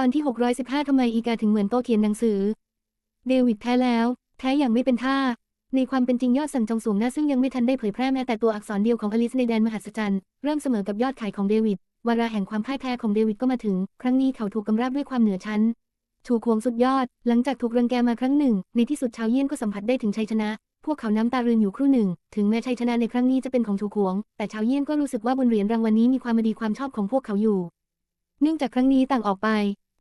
ตอนที่ 615 ทำไมอีกาถึงเหมือนโตเขียนหนังสือ เดวิดแพ้แล้วแพ้อย่างไม่เป็นท่า ในความเป็นจริงยอดสั่งจองสูงหน้าซึ่งยังไม่ทันได้เผยแพร่แม้แต่ตัวอักษรเดียวของอลิซในแดนมหัศจรรย์ เริ่มเสมอกับยอดขายของเดวิด วาระแห่งความพ่ายแพ้ของเดวิดก็มาถึง ครั้งนี้เขาถูกกำราบด้วยความเหนือชั้น ถูกหวงสุดยอด หลังจากถูกรังแกมาครั้งหนึ่ง ในที่สุดชาวเยี่ยนก็สัมผัสได้ถึงชัยชนะ พวกเขาน้ำตารืนอยู่ครู่หนึ่ง ถึงแม้ชัยชนะในครั้งนี้จะเป็นของถูกหวง แต่ชาวเยี่ยนก็รู้สึกว่าบนเหรียญรางวัลนี้มีความดีความชอบของพวกเขาอยู่ เนื่องจากครั้งนี้ต่างออกไป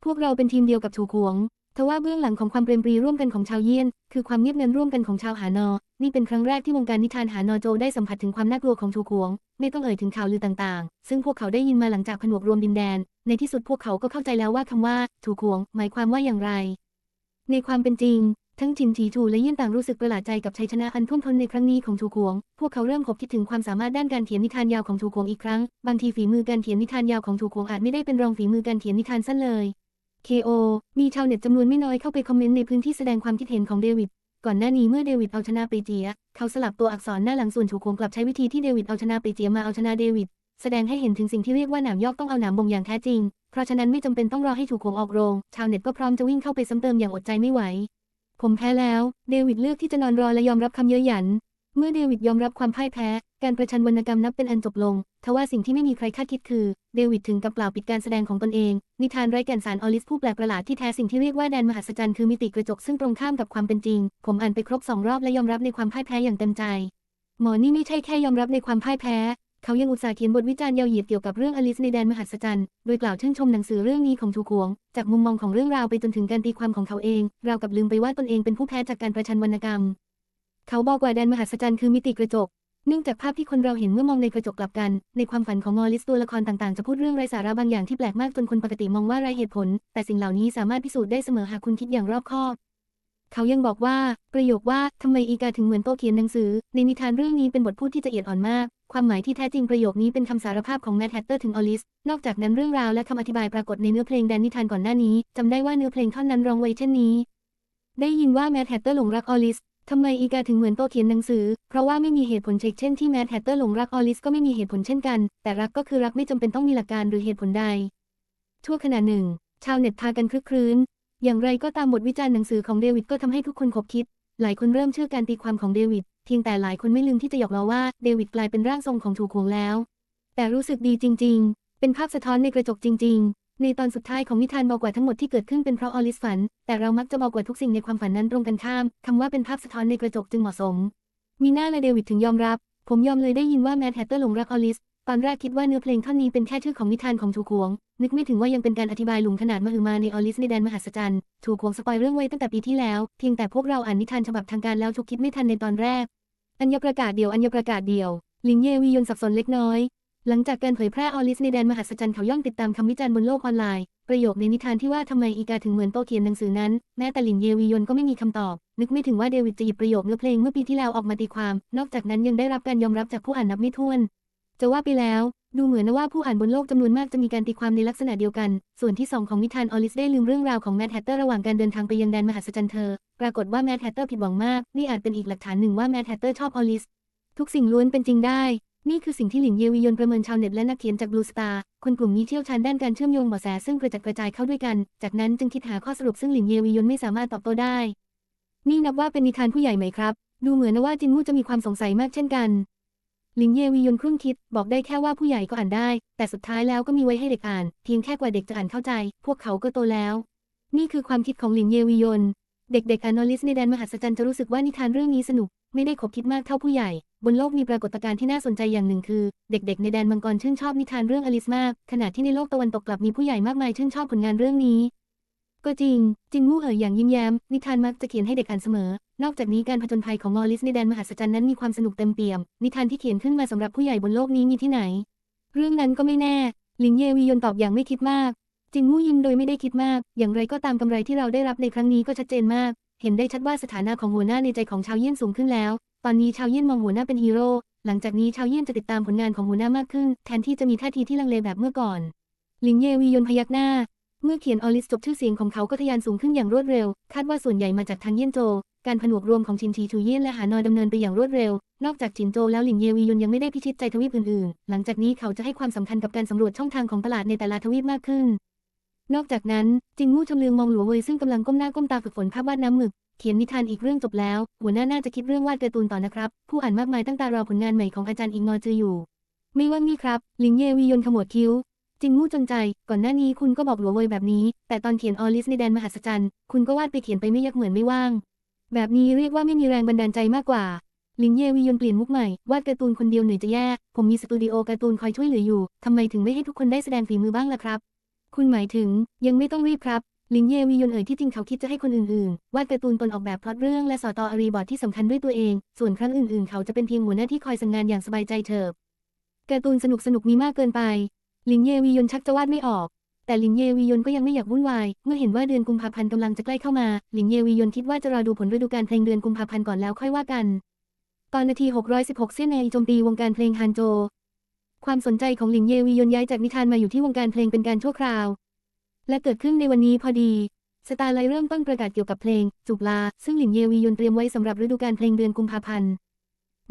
พวกเราเป็นทีมเดียวกับถูกหวง ทว่าเบื้องหลังของความเปรมปรีร่วมกันของชาวเยี่ยน คือความเงียบเงันร่วมกันของชาวหานอ นี่เป็นครั้งแรกที่วงการนิทานหานอโจได้สัมผัสถึงความน่ากลัวของถูกหวง ไม่ต้องเอ่ยถึงข่าวลือต่างๆ ซึ่งพวกเขาได้ยินมาหลังจากผนวกรวมดินแดน ในที่สุดพวกเขาก็เข้าใจแล้วว่าคำว่าถูกหวง หมายความว่าอย่างไร ในความเป็นจริงทั้งจินจีจูและเยี่ยนต่างรู้สึกประหลาดใจกับชัยชนะอันท่วมท้นในครั้งนี้ของชูกวง พวกเขาเริ่มคบคิดถึงความสามารถด้านการเขียนนิทานยาวของชูกวงอีกครั้ง บางทีฝีมือการเขียนนิทานยาวของชูกวงอาจไม่ได้เป็นรองฝีมือการเขียนนิทานสั้นเลย KO มีชาวเน็ตจำนวนไม่น้อยเข้าไปคอมเมนต์ในพื้นที่แสดงความคิดเห็นของเดวิด ก่อนหน้านี้เมื่อเดวิดเอาชนะไปเจีย เขาสลับตัวอักษรหน้าหลังส่วนชูกวงกลับใช้วิธีที่เดวิดเอาชนะไปเจียมาเอาชนะเดวิด แสดงให้เห็นถึงสิ่งที่เรียกว่าหนามยอกต้องเอาหนามบ่งอย่างแท้จริง เพราะฉะนั้นไม่จำเป็นต้องรอให้ถูกโขงออกโรง ชาวเน็ตก็พร้อมจะวิ่งเข้าไปซ้ำเติมอย่างอดใจไม่ไหว ผมแพ้แล้ว เดวิดเลือกที่จะนอนรอและยอมรับคำเย้ยหยัน เมื่อเดวิดยอมรับความพ่ายแพ้ การประชันวรรณกรรมนับเป็นอันจบลง ทว่าสิ่งที่ไม่มีใครคาดคิดคือ เดวิดถึงกับกล่าวปิดการแสดงของตนเอง นิทานไร้แก่นสารออลิสผู้แปลกประหลาดที่แท้สิ่งที่เรียกว่าแดนมหัศจรรย์คือมิติกระจกซึ่งตรงข้ามกับความเป็นจริง ผมอ่านไปครบสองรอบและยอมรับในความพ่ายแพ้อย่างเต็มใจ หมอนี่ไม่ใช่แค่ยอมรับในความพ่ายแพ้ เขายังอุตส่าห์เขียนบทวิจารณ์ยาวเหยียดเกี่ยวกับเรื่องอลิสในแดนมหัศจรรย์ โดยกล่าวชื่นชมหนังสือเรื่องนี้ของชูกวง จากมุมมองของเรื่องราวไปจนถึงการตีความของเขาเอง ราวกับลืมไปว่าตนเองเป็นผู้แพ้จากการประชันวรรณกรรม เขาบอกว่าแดนมหัศจรรย์คือมิติกระจก เนื่องจากภาพที่คนเราเห็นเมื่อมองในกระจกกลับกัน ในความฝันของมอริสตัวละครต่างๆ จะพูดเรื่องไร้สาระบางอย่างที่แปลกมากจนคนปกติมองว่าไร้เหตุผล แต่สิ่งเหล่านี้สามารถพิสูจน์ได้เสมอหากคุณคิดอย่างรอบคอบ เขายังบอกว่า ประโยคว่าทำไมอีกาถึงเหมือนโตเขียนหนังสือ ในนิทานเรื่องนี้เป็นบทพูดที่ละเอียดอ่อนมาก ความหมายที่แท้จริงประโยคนี้เป็นคำสารภาพของแมทแฮตเตอร์ถึงอลิส นอกจากนั้นเรื่องราวและคำอธิบายปรากฏในเนื้อเพลงแดนนิทานก่อนหน้านี้จำได้ว่าเนื้อเพลงท่อนนั้นร้องไว้เช่นนี้ ได้ยินว่าแมทแฮตเตอร์หลงรักอลิส ทำไมอีกาถึงเหมือนโตเขียนหนังสือ เพราะว่าไม่มีเหตุผลเช็คเช่นที่แมทแฮตเตอร์หลงรักออลิสก็ไม่มีเหตุผลเช่นกัน แต่รักก็คือรักไม่จำเป็นต้องมีหลักการหรือเหตุผลใดชั่วขณะหนึ่ง ชาวเน็ตพากันคลึกครื้น อย่างไรก็ตามบทวิจารณ์หนังสือของเดวิดก็ทำให้ทุกคนคบคิด หลายคนเริ่มเชื่อการตีความของเดวิด เพียงแต่หลายคนไม่ลืมที่จะหยอกล้อว่าเดวิดกลายเป็นร่างทรงของถูกหวงแล้ว แต่รู้สึกดีจริง ๆ เป็นภาพสะท้อนในกระจกจริง ๆ ในตอนสุดท้ายของนิทานบอกว่าทั้งหมดที่เกิดขึ้นเป็นเพราะออลิสฝัน แต่เรามักจะบอกว่าทุกสิ่งในความฝันนั้นตรงกันข้าม คำว่าเป็นภาพสะท้อนในกระจกจึงเหมาะสม มีหน้าและเดวิดถึงยอมรับ ผมยอมเลยได้ยินว่าแมทแฮตเตอร์หลงรักออลิส ตอนแรกคิดว่าเนื้อเพลงท่อนนี้เป็นแค่ชื่อของนิทานของถูกหวง นึกไม่ถึงว่ายังเป็นการอธิบายหลุมขนาดมหึมาในออลิสในแดนมหัศจรรย์ถูกหวงสปอยเรื่องไว้ตั้งแต่ปีที่แล้ว เพียงแต่พวกเราอ่านนิทานฉบับทางการแล้วชุกคิดไม่ทันในตอนแรก อัญญประกาศเดียวอัญญประกาศเดียวลินเยวียนสับสนเล็กน้อย หลังจากการเผยแพร่ออลิสในแดนมหัศจรรย์เขาย่อมติดตามคำวิจารณ์บนโลกออนไลน์ ประโยคในนิทานที่ว่าทำไมอีกาถึงเหมือนโตเขียนหนังสือนั้น แม้แต่ลินเยวียนก็ไม่มีคำตอบ นึกไม่ถึงว่าเดวิดจะหยิบประโยคเนื้อเพลงเมื่อปีที่แล้วออกมาตีความ นอกจากนั้นยังได้รับการยอมรับจากผู้อ่านนับไม่ถ้วน จะว่าไปแล้ว ดูเหมือนนะว่าผู้อ่านบนโลกจำนวนมากจะมีการตีความในลักษณะเดียวกัน ส่วนที่สองของนิทานออลิสได้ลืมเรื่องราวของแมทแฮตเตอร์ระหว่างการเดินทางไปยังแดนมหัศจรรย์เธอ ปรากฏว่าแมทแฮตเตอร์ผิดหวังมาก นี่อาจเป็นอีกหลักฐานหนึ่งว่าแมทแฮตเตอร์ชอบออลิสทุกสิ่งล้วนเป็นจริงได้ นี่คือสิ่งที่หลินเยวียนประเมินชาวเน็ตและนักเขียนจากบลูสตาร์คนกลุ่มนี้เชี่ยวชาญด้านการเชื่อมโยงเบาะแสซึ่งกระจัดกระจายเข้าด้วยกัน จากนั้นจึงคิดหาข้อสรุปซึ่งหลินเยวียนไม่สามารถตอบโต้ได้ นี่นับว่าเป็นนิทานผู้ใหญ่ไหมครับ ดูเหมือนนะว่าจินมู่จะมีความสงสัยมากเช่นกัน หลินเยวียนครุ่นคิด บอกได้แค่ว่าผู้ใหญ่ก็อ่านได้ แต่สุดท้ายแล้วก็มีไว้ให้เด็กอ่าน เพียงแค่กว่าเด็กจะอ่านเข้าใจ พวกเขาก็โตแล้ว นี่คือความคิดของหลินเยวียน เด็กๆ อานนอลิสในแดนมหัศจรรย์จะรู้สึกว่านิทานเรื่องนี้สนุก ไม่ได้ขบคิดมากเท่าผู้ใหญ่ บนโลกมีปรากฏการณ์ที่น่าสนใจอย่างหนึ่งคือ เด็กๆ ในแดนมังกรชื่นชอบนิทานเรื่องอลิสมาก ขณะที่ในโลกตะวันตกกลับมีผู้ใหญ่มากมายชื่นชอบผลงานเรื่องนี้ ก็จริง จินมู่เอ๋ยอย่างยิ้มแย้ม นิทานมักจะเขียนให้เด็กอ่านเสมอ นอกจากนี้การผจญภัยของอลิสในแดนมหัศจรรย์นั้นมีความสนุกเต็มเปี่ยม นิทานที่เขียนขึ้นมาสำหรับผู้ใหญ่บนโลกนี้มีที่ไหน เรื่องนั้นก็ไม่แน่ หลินเยวียนตอบอย่างไม่คิดมาก จินมู่ยิ้มโดยไม่ได้คิดมาก อย่างไรก็ตามกำไรที่เราได้รับในครั้งนี้ก็ชัดเจนมาก เห็นได้ชัดว่าสถานะของหัวหน้าในใจของชาวเยี่ยนสูงขึ้นแล้ว ตอนนี้ชาวเยี่ยนมองหัวหน้าเป็นฮีโร่ หลังจากนี้ชาวเยี่ยนจะติดตามผลงานของหัวหน้ามากขึ้น แทนที่จะมีท่าทีที่ลังเลแบบเมื่อก่อน หลินเยวียนพยักหน้า เมื่อเขียนออลิสจบชื่อเสียงของเขาก็ทะยานสูงขึ้นอย่างรวดเร็ว คาดว่าส่วนใหญ่มาจากทางเยี่ยนโจ การผนวกรวมของชินชีชูเยี่ยนและหานอยดำเนินไปอย่างรวดเร็ว นอกจากจินโจแล้วหลินเยวียนยังไม่ได้พิชิตใจทวีปอื่นๆ หลังจากนี้เขาจะให้ความสำคัญกับการสำรวจช่องทางของตลาดในแต่ละทวีปมากขึ้น นอกจากนั้นจิงมู่ชำเลืองมองหลัวเวยซึ่งกำลังก้มหน้าก้มตาฝึกฝนภาพวาดน้ำหมึก เขียนนิทานอีกเรื่องจบแล้ว หัวหน้าน่าจะคิดเรื่องวาดการ์ตูนต่อนะครับ ผู้อ่านมากมายตั้งตารอผลงานใหม่ของอาจารย์อิงนอจืออยู่ ไม่ว่างนี่ครับลิงเยวียนขมวดคิ้วจิงมู่จนใจ ก่อนหน้านี้คุณก็บอกหลัวเวยแบบนี้ แต่ตอนเขียนออลิสในแดนมหัศจรรย์คุณก็วาดไปเขียนไปไม่ยักเหมือนไม่ว่าง แบบนี้เรียกว่าไม่มีแรงบันดาลใจมากกว่าลิงเยวียนเปลี่ยนมุกใหม่วาดการ์ตูนคนเดียวเหนื่อยจะแย่ผมมีสตูดิโอการ์ตูนคอยช่วยเหลืออยู่ทำไมถึงไม่ให้ทุกคนได้แสดงฝีมือบ้างล่ะครับ คุณหมายถึง ยังไม่ต้องรีบครับ ลิงเยวียนเอ่ยที่จริงเขาคิดจะให้คนอื่นๆ วาดการ์ตูนตนออกแบบพล็อตเรื่องและสอตออารีบอร์ดที่สำคัญด้วยตัวเอง ส่วนครั้งอื่นๆ เขาจะเป็นเพียงหัวหน้าที่คอยสั่งงานอย่างสบายใจเถิบการ์ตูนสนุกสนุกมีมากเกินไป ลิงเยวียนชักจะวาดไม่ออก แต่ลิงเยวียนก็ยังไม่อยากวุ่นวาย เมื่อเห็นว่าเดือนกุมภาพันธ์กำลังจะใกล้เข้ามา ลิงเยวียนคิดว่าจะรอดูผลฤดูกาลเพลงเดือนกุมภาพันธ์ก่อนแล้วค่อยว่ากัน ตอนนาที 616 เซียนในโจมตีวงการเพลงฮันโจ ความสนใจของหลิงเยวียนย้ายจากนิทานมาอยู่ที่วงการเพลงเป็นการชั่วคราว และเกิดขึ้นในวันนี้พอดีสตาร์ไลเริ่มต้นประกาศเกี่ยวกับเพลงจูบลา ซึ่งหลินเยวียนเตรียมไว้สำหรับฤดูกาลเพลงเดือนกุมภาพันธ์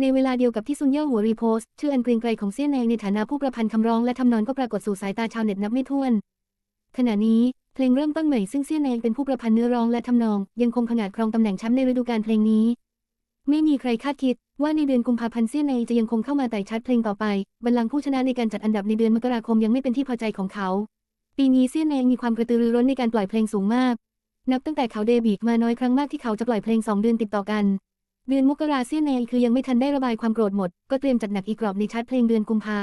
ในเวลาเดียวกับที่ซุนเย่าหัวรีโพสต์ชื่ออันเกรียงไกรของเซี่ยนแนงในฐานะผู้ประพันธ์คำร้องและทำนองก็ปรากฏสู่สายตาชาวเน็ตนับไม่ถ้วน ขณะนี้เพลงเริ่มต้นใหม่ซึ่งเซี่ยนแนงเป็นผู้ประพันธ์เนื้อร้องและทำนอง ยังคงผงาดครองตำแหน่งแชมป์ในฤดูกาลเพลงนี้ ไม่มีใครคาดคิด ว่าในเดือนกุมภาพันธ์เซี่ยนแนจะยังคงเข้ามาไต่ชัดเพลงต่อไป บัลลังก์ผู้ชนะในการจัดอันดับในเดือนมกราคมยังไม่เป็นที่พอใจของเขา ปีนี้เซี่ยนแนงมีความกระตือรือร้นในการปล่อยเพลงสูงมาก นับตั้งแต่เขาเดบิวต์มาน้อยครั้งมากที่เขาจะปล่อยเพลง2เดือนติดต่อกัน เดือนมกราเซี่ยนแนงคือยังไม่ทันได้ระบายความโกรธหมด ก็เตรียมจัดหนักอีกรอบในชาร์ตเพลงเดือนกุมภา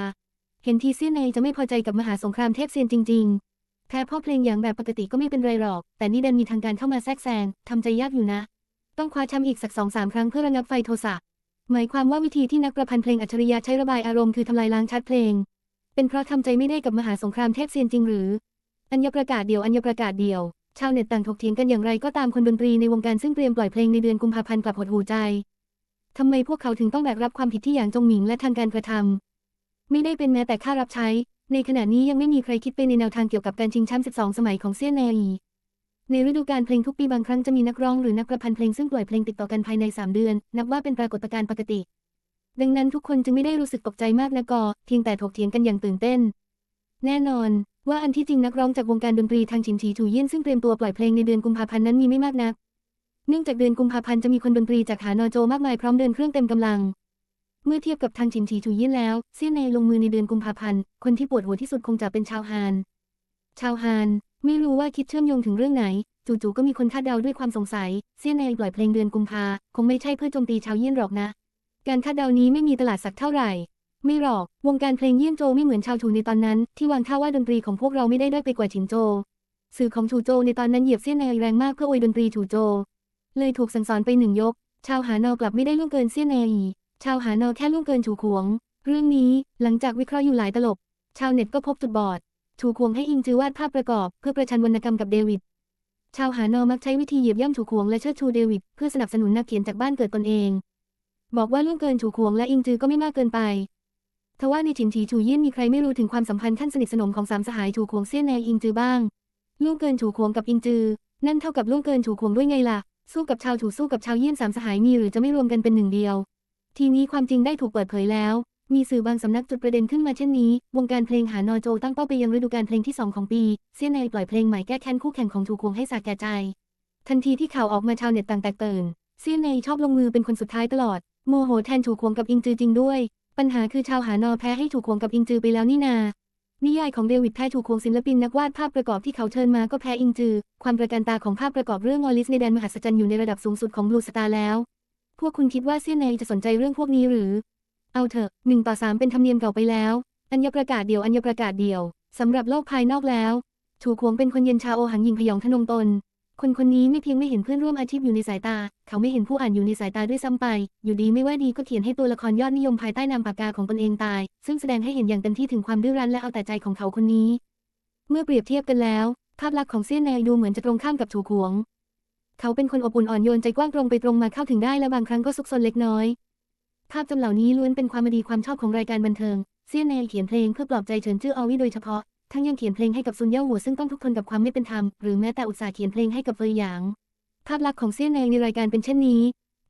เห็นทีเซี่ยนแนงจะไม่พอใจกับมหาสงครามเทพเซียนจริง ๆแพ้พ่อเพลงอย่างแบบปกติก็ไม่เป็นไรหรอก แต่นี่ดันมีทางการเข้ามาแทรกแซงทำใจยากอยู่นะ ต้องคว้าแชมป์อีกสักสองสามครั้งเพื่อระงับไฟโทสะ หมายความว่าวิธีที่นักประพันธ์เพลงอัจฉริยะใช้ระบายอารมณ์คือทำลายล้างชาร์ตเพลง เป็นเพราะทำใจไม่ได้กับมหาสงครามเทพเซียนจริงหรือ อัญญประกาศเดียวอัญญประกาศเดียว ชาวเน็ตต่างถกเถียงกันอย่างไรก็ตามคนดนตรีในวงการซึ่งเตรียมปล่อยเพลงในเดือนกุมภาพันธ์กลับหดหูใจทำไมพวกเขาถึงต้องแบกรับความผิดที่อย่างจงหมิงและทางการกระทำไม่ได้เป็นแม้แต่ค่ารับใช้ ในขณะนี้ยังไม่มีใครคิดไปในแนวทางเกี่ยวกับการชิงแชมป์ 12 สมัยของเซียนแนอี ในฤดูกาลเพลงทุกปีบางครั้งจะมีนักร้องหรือนักประพันธ์เพลงซึ่งปล่อยเพลงติดต่อกันภายใน 3 เดือน นับว่าเป็นปรากฏการณ์ปกติ ดังนั้นทุกคนจึงไม่ได้รู้สึกตกใจมากนะกอเพียงแต่ถกเถียงกันอย่างตื่นเต้น แน่นอน ว่าอันที่จริงนักร้องจากวงการดนตรีทางฉินฉีถูเยี่ยนซึ่งเตรียมตัวปล่อยเพลงในเดือนกุมภาพันธ์นั้นมีไม่มากนัก เนื่องจากเดือนกุมภาพันธ์จะมีคนดนตรีจากหานอโจมากมายพร้อมเดินเครื่องเต็มกำลัง เมื่อเทียบกับทางฉินฉีถูเยี่ยนแล้วเซี่ยนในลงมือในเดือนกุมภาพันธ์คนที่ปวดหัวที่สุดคงจะเป็นชาวฮาน ชาวฮาน ไม่รู้ว่าคิดเชื่อมโยงถึงเรื่องไหน จู่ๆก็มีคนคาดเดาด้วยความสงสัย เซี่ยนในปล่อยเพลงเดือนกุมภาคงไม่ใช่เพื่อโจมตีชาวเยี่ยนหรอกนะ การคาดเดานี้ไม่มีตลาดสักเท่าไหร่ ไม่หรอก วงการเพลงเยี่ยนโจไม่เหมือนชาวถูในตอนนั้น ที่วางท่าว่าดนตรีของพวกเราไม่ได้ด้อยไปกว่าฉินโจ สื่อของถูโจในตอนนั้นเหยียบเซี่ยนในแรงมากเพื่ออวยดนตรีถูโจ เลยถูกสั่งสอนไปหนึ่งยก ชาวหานอกลับไม่ได้ล่วงเกินเซี่ยนในอีชาวหานอแค่ล่วงเกินถูขวง เรื่องนี้หลังจากวิเคราะห์อยู่หลายตลบ ชาวเน็ตก็พบจุดบอด ถูขวงให้อิงจือวาดภาพประกอบ เพื่อประชันวรรณกรรมกับเดวิด ชาวหานอมักใช้วิธีเหยียบย่ำถูขวงและเชิดชูเดวิดเพื่อสนับสนุนนักเขียนจากบ้านเกิดตนเอง บอกว่าล่วงเกินถูขวงและอิงจือก็ไม่มากเกินไปทว่าในฉินฉีชูเยี่ยนมีใครไม่รู้ถึงความสัมพันธ์ขั้นสนิทสนมของสามสหายถูขวงเซียนในอิงจือบ้างล่วงเกินถูขวงกับอิงจือ นั่นเท่ากับล่วงเกินถูขวงด้วยไงล่ะ สู้กับชาวถูสู้กับชาวเยี่ยนสามสหายมีหรือจะไม่รวมกันเป็นหนึ่งเดียว ทีนี้ความจริงได้ถูกเปิดเผยแล้ว มีสื่อบางสำนักจุดประเด็นขึ้นมาเช่นนี้ วงการเพลงหานอโจตั้งเป้าไปยังฤดูกาลเพลงที่ 2 ของปี เซียนในปล่อยเพลงใหม่แก้แค้นคู่แข่งของถูควงให้สาแก่ใจ ทันทีที่ข่าวออกมาชาวเน็ตต่างแตกตื่น เซียนในชอบลงมือเป็นคนสุดท้ายตลอด โมโหแทนถูควงกับอิงจือจริงด้วย ปัญหาคือชาวหานอแพ้ให้ถูควงกับอิงจือไปแล้วนี่นา นิยายของเดวิดแพ้ถูควงศิลปินนักวาดภาพประกอบที่เขาเชิญมาก็แพ้อิงจือ ความประการตาของภาพประกอบเรื่องออลิสในแดนมหัศจรรย์อยู่ในระดับสูงสุดของบลูสตาร์แล้ว พวกคุณคิดว่าเซียนในจะสนใจเรื่องพวกนี้หรือ เอาเถอะหนึ่งต่อสามเป็นธรรมเนียมเก่าไปแล้ว อัญญประกาศเดียวอัญญประกาศเดียวสำหรับโลกภายนอกแล้ว ถูกหวงเป็นคนเย็นชาโอหังยิงพยองทนงตน คนคนนี้ไม่เพียงไม่เห็นเพื่อนร่วมอาชีพอยู่ในสายตา เขาไม่เห็นผู้อ่านอยู่ในสายตาด้วยซ้ำไป อยู่ดีไม่ว่าดีก็เขียนให้ตัวละครยอดนิยมภายใต้นามปากกาของตนเองตาย ซึ่งแสดงให้เห็นอย่างเต็มที่ถึงความดื้อรั้นและเอาแต่ใจของเขาคนนี้ เมื่อเปรียบเทียบกันแล้ว ภาพลักษณ์ของเซียนแนดูเหมือนจะตรงข้ามกับถูกหวง เขาเป็นคนอบอุ่นอ่อนโยนใจกว้างตรงไปตรงมาเข้าถึงได้และบางครั้งก็ซุกซนเล็กน้อย ภาพจำเหล่านี้ล้วนเป็นความดีความชอบของรายการบันเทิง เซี่ยนแนเขียนเพลงเพื่อปลอบใจเฉินจื้ออวี่โดยเฉพาะ ทั้งยังเขียนเพลงให้กับซุนเย่าหัวซึ่งต้องทุกข์ทนกับความไม่เป็นธรรม หรือแม้แต่อุตสาห์เขียนเพลงให้กับเฟยหยาง ภาพลักษณ์ของเซี่ยนแนในรายการเป็นเช่นนี้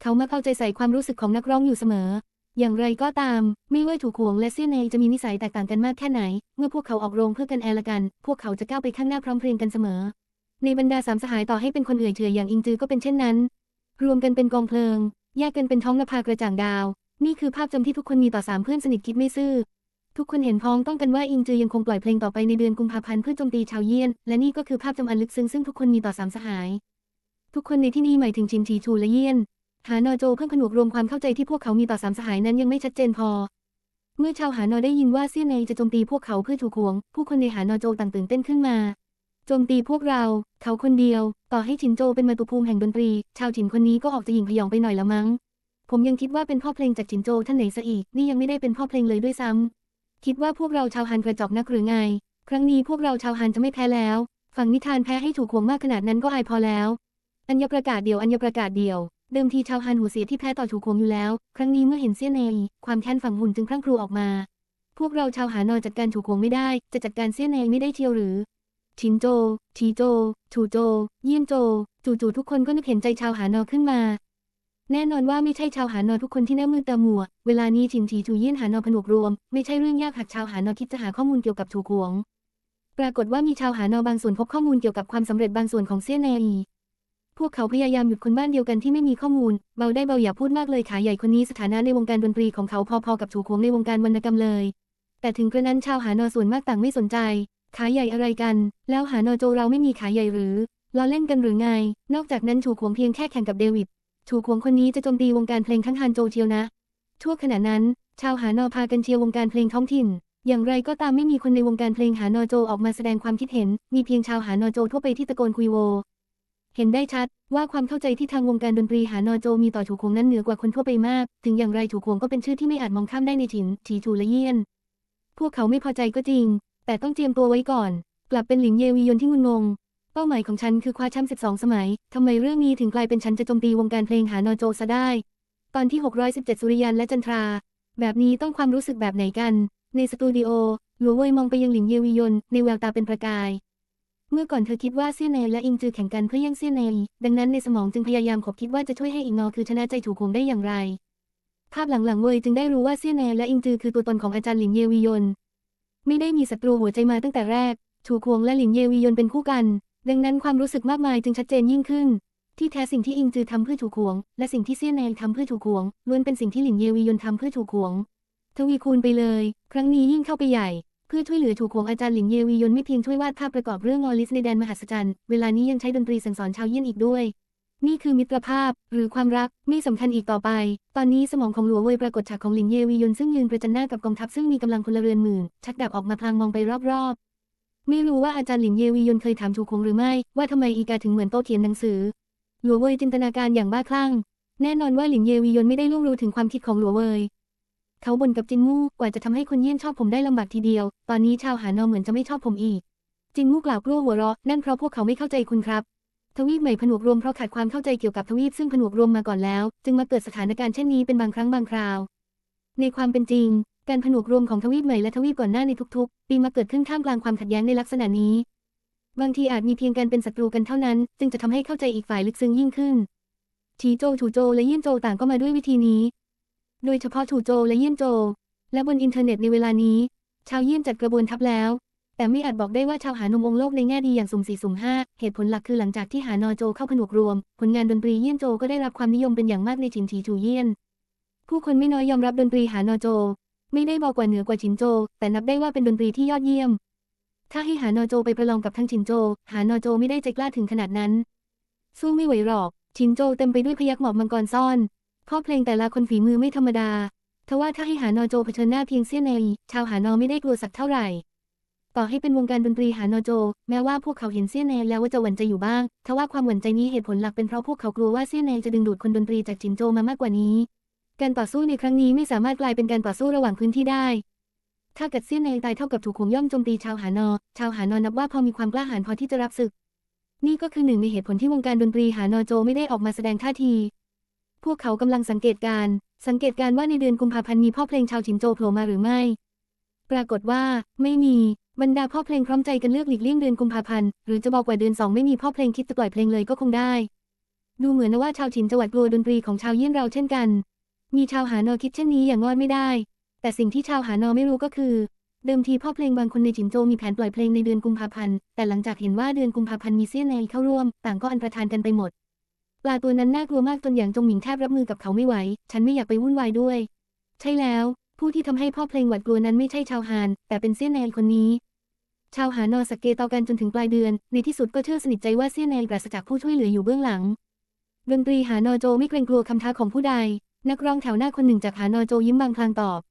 เขามักเอาใจใส่ความรู้สึกของนักร้องอยู่เสมอ อย่างไรก็ตาม ไม่ว่าถูกขวงและเซี่ยนเนยจะมีนิสัยแตกต่างกันมากแค่ไหน เมื่อพวกเขาออกโรงเพื่อกันแอร์ละกัน พวกเขาจะก้าวไปข้างหน้าพร้อมเพรียงกันเสมอ ในบรรดาสามสหายต่อให้เป็นคนเอื่อยเฉยอย่างอิงจือก็เป็นเช่นนั้น รวมกันเป็นกองเพลิง แยกกันเป็นท้องนภากระจ่างดาว นี่คือภาพจำที่ทุกคนมีต่อสามเพื่อนสนิทคิดไม่ซื่อ ทุกคนเห็นพ้องต้องกันว่าอิงจือยังคงปล่อยเพลงต่อไปในเดือนกุมภาพันธ์เพื่อโจมตีชาวเยียน และนี่ก็คือภาพจำอันลึกซึ้งซึ่งทุกคนมีต่อสามสหาย ทุกคนในที่นี้หมายถึงชินชีชูและเยียน หานอโจเพิ่งผนวกรวมความเข้าใจที่พวกเขามีต่อสามสหายนั้นยังไม่ชัดเจนพอ เมื่อชาวหานอได้ยินว่าเซี่ยนเนยจะโจมตีพวกเขาเพื่อถูกขวง ผู้คนในหานอโจต่างตื่นเต้นขึ้นมาโจมตีพวกเรา เขาคนเดียว ต่อให้ฉินโจเป็นมาตุภูมิแห่งดนตรี ชาวฉินคนนี้ก็ออกจะหยิ่งพยองไปหน่อยละมั้ง ผมยังคิดว่าเป็นพ่อเพลงจากฉินโจท่านไหนซะอีก นี่ยังไม่ได้เป็นพ่อเพลงเลยด้วยซ้ำคิดว่าพวกเราชาวฮันกระจอกนักหรือไง ครั้งนี้พวกเราชาวฮันจะไม่แพ้แล้ว ฝั่งนิทานแพ้ให้ถูกขวงมากขนาดนั้นก็อายพอแล้ว อัญญประกาศเดียวอัญญประกาศเดียว เดิมทีชาวฮันหูเสียที่แพ้ต่อถูกขวงอยู่แล้ว ครั้งนี้เมื่อเห็นเซียนเนยความแค้นฝั่งหุ่นจึงพรั่งพรูออกมา พวกเราชาวหานอจัดการถูกขวงไม่ได้ จะจัดการเซียนเนยไม่ได้เชียวหรือชินโจ ชีโจ ชูโจ เยี่ยนโจ จู่ๆทุกคนก็นึกเห็นใจชาวหานอขึ้นมา แน่นอนว่าไม่ใช่ชาวหานอทุกคนที่หน้ามืดตามัว เวลานี้ชินชีชูเยี่ยนหานอผนวกรวม ไม่ใช่เรื่องยากหากชาวหานอคิดจะหาข้อมูลเกี่ยวกับถูกขวง ปรากฏว่ามีชาวหานอบางส่วนพบข้อมูลเกี่ยวกับความสำเร็จบางส่วนของเซี่ยนเนยพวกเขาพยายามหยุดคนบ้านเดียวกันที่ไม่มีข้อมูล เบาได้เบาอย่าพูดมากเลยขาใหญ่คนนี้สถานะในวงการดนตรีของเขาพอๆกับถูกขวงในวงการวรรณกรรมเลย แต่ถึงกระนั้นชาวหานอส่วนมากต่างไม่สนใจ ขาใหญ่อะไรกัน แล้วหานอโจเราไม่มีขาใหญ่หรือล้อเล่นกันหรือไง นอกจากนั้นถูกขวงเพียงแค่แข่งกับเดวิด ถูกขวงคนนี้จะโจมตีวงการเพลงทั้งฮันโจเชียวนะ ทั่วขณะนั้น ชาวหานอพากันเชียร์วงการเพลงท้องถิ่น อย่างไรก็ตามไม่มีคนในวงการเพลงหานอโจออกมาแสดงความคิดเห็น มีเพียงชาวหานอโจทั่วไปที่ตะโกนคุยโว เห็นได้ชัดว่าความเข้าใจที่ทางวงการดนตรีหานอโจมีต่อถูกขวงนั้นเหนือกว่าคนทั่วไปมาก ถึงอย่างไรถูกขวงก็เป็นชื่อที่ไม่อาจมองข้ามได้ในฉินฉีชูและเยี่ยน พวกเขาไม่พอใจก็จริง แต่ต้องเตรียมตัวไว้ก่อน กลับเป็นหลิงเยวียนที่งุนงง เป้าหมายของฉันคือคว้าแชมป์ 12 สมัย ทำไมเรื่องนี้ถึงกลายเป็นฉันจะโจมตีวงการเพลงหานอโจซะได้ ตอนที่ 617 สุริยันและจันทรา แบบนี้ต้องความรู้สึกแบบไหนกัน ในสตูดิโอ หลัวเว่ยมองไปยังหลิงเยวียน ในแววตาเป็นประกาย เมื่อก่อนเธอคิดว่าเซี่ยนเนยและอิงจือแข่งกันเพื่อแย่งเซี่ยนเนยดังนั้นในสมองจึงพยายามขบคิดว่าจะช่วยให้อิงนอคือชนะใจถูกคงได้อย่างไร ภาพหลังๆเว่ยจึงได้รู้ว่าเซี่ยนเนยและอิงจือคือตัวตนของอาจารย์หลิงเยวียน ไม่ได้มีศัตรูหัวใจมาตั้งแต่แรกถูกควงและหลิงเยวียนเป็นคู่กัน ดังนั้นความรู้สึกมากมายจึงชัดเจนยิ่งขึ้น ที่แท้สิ่งที่อิงจือทำเพื่อถูกขวง และสิ่งที่เซี่ยนแนงทำเพื่อถูกขวงล้วนเป็นสิ่งที่หลิงเยวียนทำเพื่อถูกขวง ทวีคูณไปเลย ครั้งนี้ยิ่งเข้าไปใหญ่เพื่อช่วยเหลือถูกขวงอาจารย์หลิงเยวียนไม่เพียงช่วยวาดภาพประกอบเรื่องออลิสในแดนมหัศจรรย์เวลานี้ยังใช้ดนตรีสั่งสอนชาวเยี่ยนอีกด้วย นี่คือมิตรภาพ หรือความรักไม่สำคัญอีกต่อไป ตอนนี้สมองของหลัวเว่ยปรากฏฉากของหลิงเยวียนซึ่งยืนประจันหน้ากับกองทัพซึ่งมีกำลังพลเรือนหมื่นชักดาบออกมาพลางมองไปรอบๆ ไม่รู้ว่าอาจารย์หลิงเยวียนเคยถามถูกคงหรือไม่ ว่าทำไมอีกาถึงเหมือนโต๊ะเขียนหนังสือ หลัวเวยจินตนาการอย่างบ้าคลั่ง แน่นอนว่าหลิงเยวียนไม่ได้ล่วงรู้ถึงความคิดของหลัวเวยเขาบ่นกับจินมู่กว่าจะทำให้คนเยี่ยนชอบผมได้ลำบากทีเดียว ตอนนี้ชาวหานอเหมือนจะไม่ชอบผมอีก จินมู่กล่าวกลัวหัวเราะนั่นเพราะพวกเขาไม่เข้าใจคุณครับทวีปใหม่ผนวกรวมเพราะขาดความเข้าใจเกี่ยวกับทวีปซึ่งผนวกรวมมาก่อนแล้ว จึงมาเกิดสถานการณ์เช่นนี้เป็นบางครั้งบางคราว ในความเป็นจริง การผนวกรวมของทวีปใหม่และทวีปก่อนหน้าในทุกๆ ปีมาเกิดขึ้นท่ามกลางความขัดแย้งในลักษณะนี้ บางทีอาจมีเพียงการเป็นศัตรูกันเท่านั้น จึงจะทำให้เข้าใจอีกฝ่ายลึกซึ้งยิ่งขึ้นชีโจชูโจ และเยี่ยนโจต่างก็มาด้วยวิธีนี้ โดยเฉพาะชูโจและเยี่ยนโจ และบนอินเทอร์เน็ตในเวลานี้ ชาวเยี่ยนจัดกระบวนทัพแล้ว แต่ไม่อาจบอกได้ว่าชาวหานมองโลกในแง่ดีอย่างสุ่มสี่สุ่มห้าเหตุผลหลักคือหลังจากที่หานอโจเข้าผนวกรวม ผลงานดนตรีเยี่ยนโจก็ได้รับความนิยมเป็นอย่างมากในฉินชีชูเยี่ยน ผู้คนไม่น้อยยอมรับดนตรีหานอโจ ไม่ได้บอกว่าเหนือกว่าฉินโจ แต่นับได้ว่าเป็นดนตรีที่ยอดเยี่ยม ถ้าให้หานอโจไปประลองกับทั้งฉินโจ หานอโจไม่ได้ใจกล้าถึงขนาดนั้น สู้ไม่ไหวหรอกฉินโจเต็มไปด้วยพยักหมอบมังกรซ่อนพ่อเพลงแต่ละคนฝีมือไม่ธรรมดาทว่าถ้าให้หานอโจเผชิญหน้าเพียงเสี้ยนในชาวหานอไม่ได้กลัวสักเท่าไหร่ ต่อให้เป็นวงการดนตรีหานอโจ แม้ว่าพวกเขาเห็นเสี้ยนในแล้วว่าจะหวั่นใจอยู่บ้างทว่าความหวั่นใจนี้เหตุผลหลักเป็นเพราะพวกเขากลัวว่าเสี้ยนในจะดึงดูดคนดนตรีจากจินโจมามากกว่านี้ การต่อสู้ในครั้งนี้ไม่สามารถกลายเป็นการต่อสู้ระหว่างพื้นที่ได้ ถ้ากิดเสี้ยนในตายเท่ากับถูกข่มย่อมโจมตีชาวหานอ ชาวหานอนับว่าพอมีความกล้าหาญพอที่จะรับศึก นี่ก็คือหนึ่งในเหตุผลที่วงการดนตรีหานอโจไม่ได้ออกมาแสดงท่าที พวกเขากำลังสังเกตการ สังเกตการว่าในเดือนกุมภาพันธ์มีพ่อเพลงชาวฉินโจโผล่มาหรือไม่ ปรากฏว่าไม่มี บรรดาพ่อเพลงพร้อมใจกันเลือกหลีกเลี่ยงเดือนกุมภาพันธ์ หรือจะบอกว่าเดือนสองไม่มีพ่อเพลงคิดจะปล่อยเพลงเลยก็คงได้ ดูเหมือนว่าชาวฉินจะหวาดกลัวดนตรีของชาวเยี่ยนเราเช่นกัน มีชาวหานอคิดเช่นนี้อย่างงอดไม่ได้ แต่สิ่งที่ชาวหานอไม่รู้ก็คือ เดิมทีพ่อเพลงบางคนในจินโจมีแผนปล่อยเพลงในเดือนกุมภาพันธ์ แต่หลังจากเห็นว่าเดือนกุมภาพันธ์มีเซียนในเข้าร่วม ต่างก็อันประทานกันไปหมด ปลาตัวนั้นน่ากลัวมากจนอย่างจงหมิงแทบรับมือกับเขาไม่ไหว ฉันไม่อยากไปวุ่นวายด้วย ใช่แล้ว ผู้ที่ทำให้พ่อเพลงหวาดกลัวนั้นไม่ใช่ชาวฮาน แต่เป็นเซียนในคนนี้ชาวหานอสกเกต่อกันจนถึงปลายเดือน ในที่สุดก็เชื่อสนิทใจว่าเซียนในปราศจากผู้ช่วยเหลืออยู่เบื้องหลังดนตรีหานอโจไม่เกรงกลัวคำท้าของผู้ใด นักร้องแถวหน้าคนหนึ่งจากหานอโจยิ้มบางพลางตอบ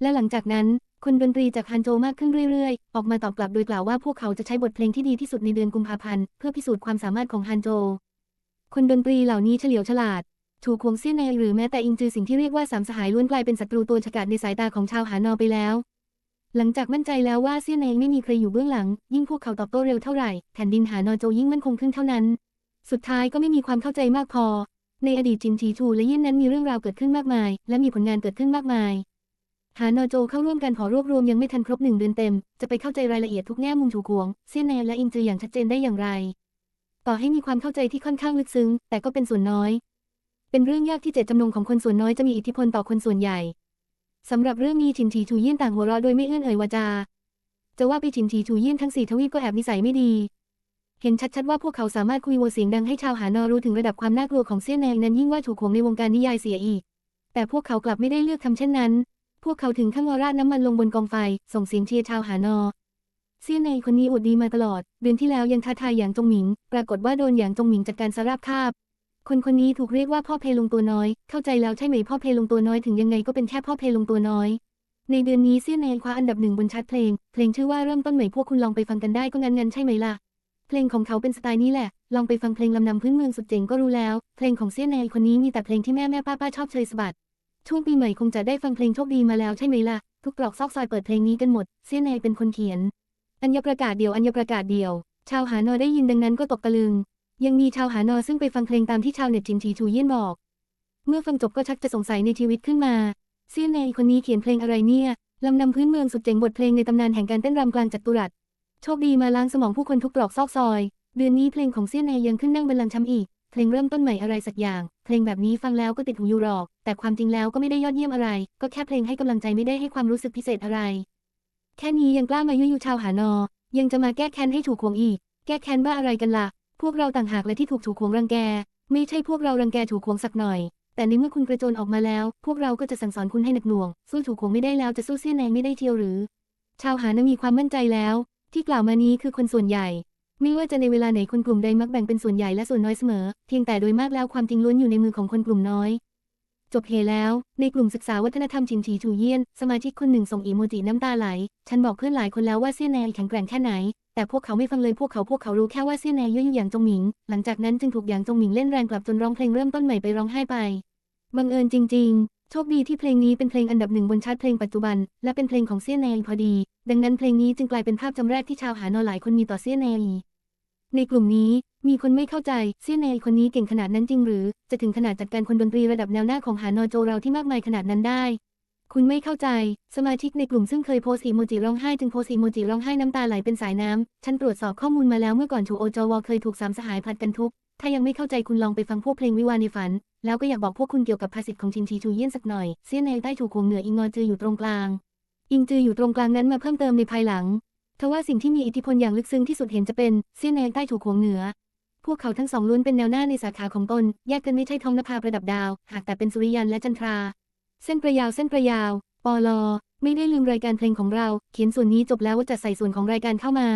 และหลังจากนั้น คนดนตรีจากฮันโจมากขึ้นเรื่อยๆ ออกมาตอบกลับโดยกล่าวว่าพวกเขาจะใช้บทเพลงที่ดีที่สุดในเดือนกุมภาพันธ์เพื่อพิสูจน์ความสามารถของฮันโจ คนดนตรีเหล่านี้เฉลียวฉลาด ถูกควงเสี้ยนในหรือแม้แต่อิงจือสิ่งที่เรียกว่าสามสหายล้วนกลายเป็นศัตรูตัวฉกาจในสายตาของชาวหานอไปแล้ว หลังจากมั่นใจแล้วว่าเซี่ยนเองไม่มีใครอยู่เบื้องหลัง ยิ่งพวกเขาตอบโต้เร็วเท่าไหร่แผ่นดินหานอโจยิ่งมั่นคงขึ้นเท่านั้น สุดท้ายก็ไม่มีความเข้าใจมากพอ ในอดีตจินชีชูและเยี่นนั้นมีเรื่องราวเกิดขึ้นมากมาย และมีผลงานเกิดขึ้นมากมาย หานอโจเข้าร่วมการขอรวบรวมยังไม่ทันครบหนึ่งเดือนเต็ม จะไปเข้าใจรายละเอียดทุกแง่มุมถูกหวง เซียนแนและอิงจืออย่างชัดเจนได้อย่างไร ต่อให้มีความเข้าใจที่ค่อนข้างลึกซึ้ง แต่ก็เป็นส่วนน้อย เป็นเรื่องยากที่เจตจำนงของคนส่วนน้อยจะมีอิทธิพลต่อคนส่วนใหญ่สำหรับเรื่องนี้ฉินฉีชูเยี่ยนต่างหัวเราะโดยไม่เอื้อนเอ่ยวาจา จะว่าไปฉินฉีชูเยี่ยนทั้งสี่ทวีปก็แอบนิสัยไม่ดี เห็นชัดๆว่าพวกเขาสามารถคุยโวเสียงดังให้ชาวหานอรู้ถึงระดับความน่ากลัวของเซี่ยนแนงนั้นยิ่งว่าถูกโขงในวงการนิยายเสียอีก แต่พวกเขากลับไม่ได้เลือกทำเช่นนั้น พวกเขาถึงขั้นราดน้ำมันลงบนกองไฟ ส่งเสียงเชียร์ชาวหานอเซี่ยนในคนนี้อวดดีมาตลอด เดือนที่แล้วยังท้าทายอย่างจงหมิง ปรากฏว่าโดนอย่างจงหมิงจัดการสาราบคาบ คนคนนี้ถูกเรียกว่าพ่อเพลงตัวน้อย เข้าใจแล้วใช่ไหมพ่อเพลงตัวน้อยถึงยังไงก็เป็นแค่พ่อเพลงตัวน้อย ในเดือนนี้เซี่ยนในคว้าอันดับหนึ่งบนชาร์ตเพลง เพลงชื่อว่าเริ่มต้นใหม่พวกคุณลองไปฟังกันได้ก็งั้นงั้นใช่ไหมล่ะ เพลงของเขาเป็นสไตล์นี้แหละ ลองไปฟังเพลงลำนำพื้นเมืองสุดเจ๋งก็รู้แล้ว เพลงของเซียนในคนนี้มีแต่เพลงที่แม่แม่ป้าป้าชอบเชยสะบัด ช่วงปีใหม่คงจะได้ฟังเพลงโชคดีมาแล้วใช่ไหมล่ะ ทุกตรอกซอกซอยเปิดเพลงนี้กันหมดเซียนในเป็นคนเขียน อัญญประกาศเดียวอัญญประกาศเดียว ชาวหานอได้ยินดังนั้นก็ตกตะลึง ยังมีชาวหานอซึ่งไปฟังเพลงตามที่ชาวเน็ตจินชีชูเยี่ยนบอก เมื่อฟังจบก็ชักจะสงสัยในชีวิตขึ้นมาเซียนในคนนี้เขียนเพลงอะไรเนี่ยลำนำพื้นเมืองสุดเจ๋งบทเพลงในตำนานแห่งการเต้นรำกลางจัตุรัส โชคดีมาล้างสมองผู้คนทุกตรอกซอกซอย เดือนนี้เพลงของเซี่ยนในยังขึ้นนั่งบัลลังช้ำอีก เพลงเริ่มต้นใหม่อะไรสักอย่าง เพลงแบบนี้ฟังแล้วก็ติดหูอยู่หรอก แต่ความจริงแล้วก็ไม่ได้ยอดเยี่ยมอะไร ก็แค่เพลงให้กำลังใจไม่ได้ให้ความรู้สึกพิเศษอะไร แค่นี้ยังกล้ามายุยงชาวหานอ ยังจะมาแก้แค้นให้ถูกขวงอีก แก้แค้นว่าอะไรกันล่ะ พวกเราต่างหากและที่ถูกถูกขวงรังแก ไม่ใช่พวกเรารังแกถูกขวงสักหน่อย แต่ในเมื่อคุณกระโจนออกมาแล้ว พวกเราก็จะสั่งสอนคุณให้หนักหน่วง สู้ถูกขวงไม่ได้แล้วจะสู้เสี้ยนแนงไม่ได้เทียวหรือ ชาวหานะมีความมั่นใจแล้ว ที่กล่าวมานี้คือคนส่วนใหญ่ ไม่ว่าจะในเวลาไหนคนกลุ่มใดมักแบ่งเป็นส่วนใหญ่และส่วนน้อยเสมอ เพียงแต่โดยมากแล้วความจริงล้วนอยู่ในมือของคนกลุ่มน้อย จบเฮแล้ว ในกลุ่มศึกษาวัฒนธรรมชินชีชูเยี่ยน สมาชิกคนหนึ่งส่งอีโมจิน้ำตาไหล ฉันบอกเพื่อนหลายคนแล้วว่าเซี่ยนแนแข็งแกร่งแค่ไหน แต่พวกเขาไม่ฟังเลยพวกเขาพวกเขารู้แค่ว่าเซี่ยนแนยั่วยุอย่างจงหมิง หลังจากนั้นจึงถูกอย่างจงหมิงเล่นแรงกลับจนร้องเพลงเริ่มต้นใหม่ไปร้องไห้ไป บังเอิญจริง ๆ โชคดีที่เพลงนี้เป็นเพลงอันดับหนึ่งบนชาร์ตเพลงปัจจุบัน และเป็นเพลงของเซี่ยนแนงพอดี ดังนั้นเพลงนี้จึงกลายเป็นภาพจำแรกที่ชาวหานอหลายคนมีต่อเซี่ยนแนงในกลุ่มนี้มีคนไม่เข้าใจเซี่ยนแนงคนนี้เก่งขนาดนั้นจริงหรือ จะถึงขนาดจัดการคนดนตรีระดับแนวหน้าของหานอโจเราที่มากมายขนาดนั้นได้ คุณไม่เข้าใจ สมาชิกในกลุ่มซึ่งเคยโพสต์อีโมจิร้องไห้จึงโพสต์อีโมจิร้องไห้น้ำตาไหลเป็นสายน้ำฉันตรวจสอบข้อมูลมาแล้วเมื่อก่อนชูโอจวเคยถูกสามสหายผลัดกันทุบ ถ้ายังไม่เข้าใจคุณลองไปฟังพวกเพลงวิวาห์ในฝัน แล้วก็อยากบอกพวกคุณเกี่ยวกับภาษิตของชินชีชูเยี่ยนสักหน่อยเซี่ยนแนใต้ถูกโขงเหนืออิงงอจืออยู่ตรงกลาง อิงจืออยู่ตรงกลางนั้นมาเพิ่มเติมในภายหลังทว่าสิ่งที่มีอิทธิพลอย่างลึกซึ้งที่สุดเห็นจะเป็นเซี่ยนแนใต้ถูกโขงเหนือ พวกเขาทั้งสองล้วนเป็นแนวหน้าในสาขาของตน แยกกันไม่ใช่ทองนภาประดับดาว หากแต่เป็นสุริยันและจันทรา เส้นประยาวเส้นประยาวปอลอไม่ได้ลืมรายการเพลงของเรา เขียนส่วนนี้จบแล้วว่าจะใส่ส่วนของรายการเข้ามา